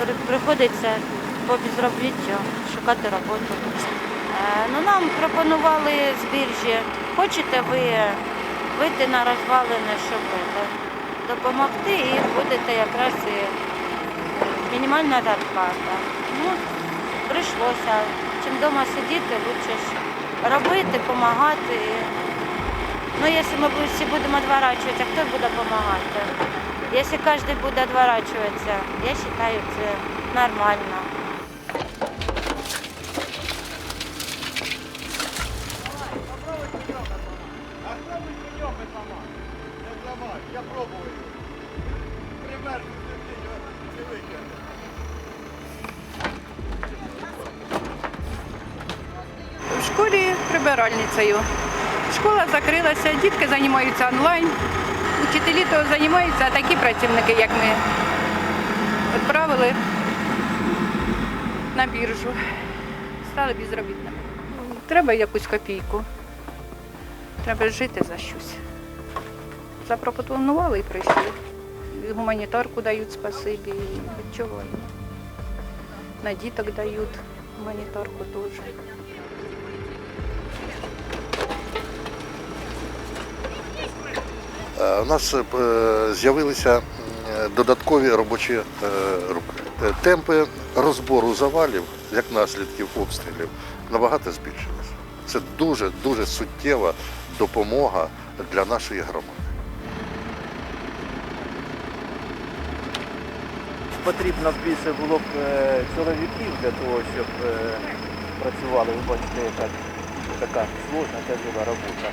при- приходиться по безробіттю шукати роботу. Е, Ну, нам пропонували з біржі, хочете ви вийти на розвалини, щоб допомогти, і будете якраз і мінімальна зарплата. Ну, прийшлося. Чим вдома сидіти, краще робити, допомагати. Ну, якщо ми всі будемо відворачуватися, хто буде допомагати? Якщо кожен буде відворачуватися, я вважаю, це нормально. Я пробую. Пример не витягне. В школі прибиральницею. Школа закрилася, дітки займаються онлайн. Учителі то займаються, а такі працівники, як ми, відправили на біржу. Стали безробітними. Треба якусь копійку. Треба жити за щось. Запропонували і прийшли. Гуманітарку дають спасибі, від чого. На діток дають гуманітарку теж. У нас е, з'явилися додаткові робочі е, руки. Е, Темпи розбору завалів, як наслідків обстрілів, набагато збільшилися. Це дуже дуже суттєва допомога для нашої громади. Потрібно більше було б е, чоловіків для того, щоб е, працювали. Ви бачите, яка така сложна, тяжела робота.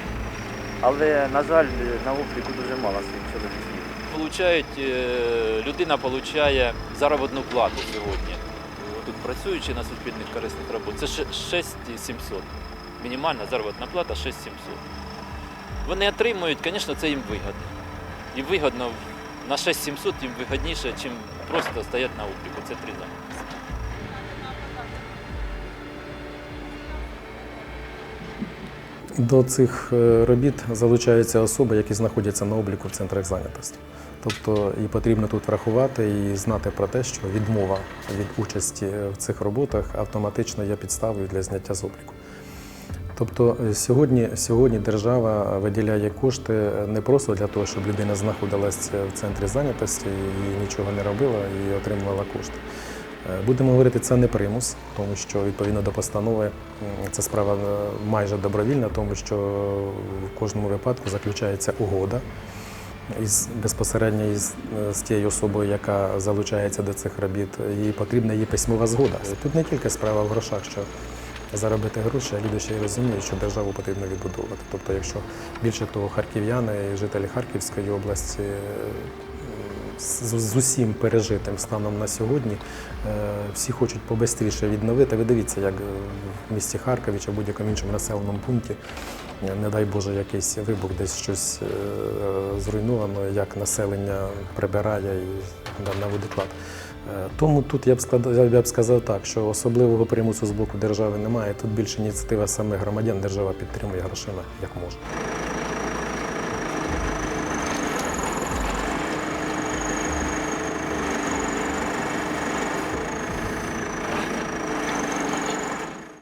Але, на жаль, на обліку дуже мало цих чоловіків. Получають, е, людина отримує заробітну плату сьогодні. Тут працюючи на суспільних корисних роботах, це 6700. Мінімальна заробітна плата 6700. Вони отримують, звісно, це їм вигодно. І вигодно на 6700 їм вигідніше, ніж просто стоять на обліку. Це три зайнятості. До цих е, робіт залучаються особи, які знаходяться на обліку в центрах зайнятості. Тобто і потрібно тут врахувати і знати про те, що відмова від участі в цих роботах автоматично є підставою для зняття з обліку. Тобто е, сьогодні, сьогодні держава виділяє кошти не просто для того, щоб людина знаходилась в центрі зайнятості і нічого не робила і отримувала кошти. Е, Будемо говорити, це не примус, тому що відповідно до постанови це справа е, майже добровільна, тому що в кожному випадку заключається угода із безпосередньо із е, з тією особою, яка залучається до цих робіт, і потрібна її письмова згода. Тут не тільки справа в грошах, що заробити гроші, а люди ще й розуміють, що державу потрібно відбудовувати. Тобто, якщо більше того, харків'яни і жителі Харківської області з, усім пережитим станом на сьогодні е, всі хочуть побистріше відновити. Ви дивіться, як в місті Харкові чи будь-якому іншому населеному пункті, е, не дай Боже, якийсь вибух, десь щось е, зруйновано, як населення прибирає і наводить лад. Е, Тому тут я б сказав, я б сказав так, що особливого примусу з боку держави немає. Тут більше ініціатива самих громадян, держава підтримує грошима як може.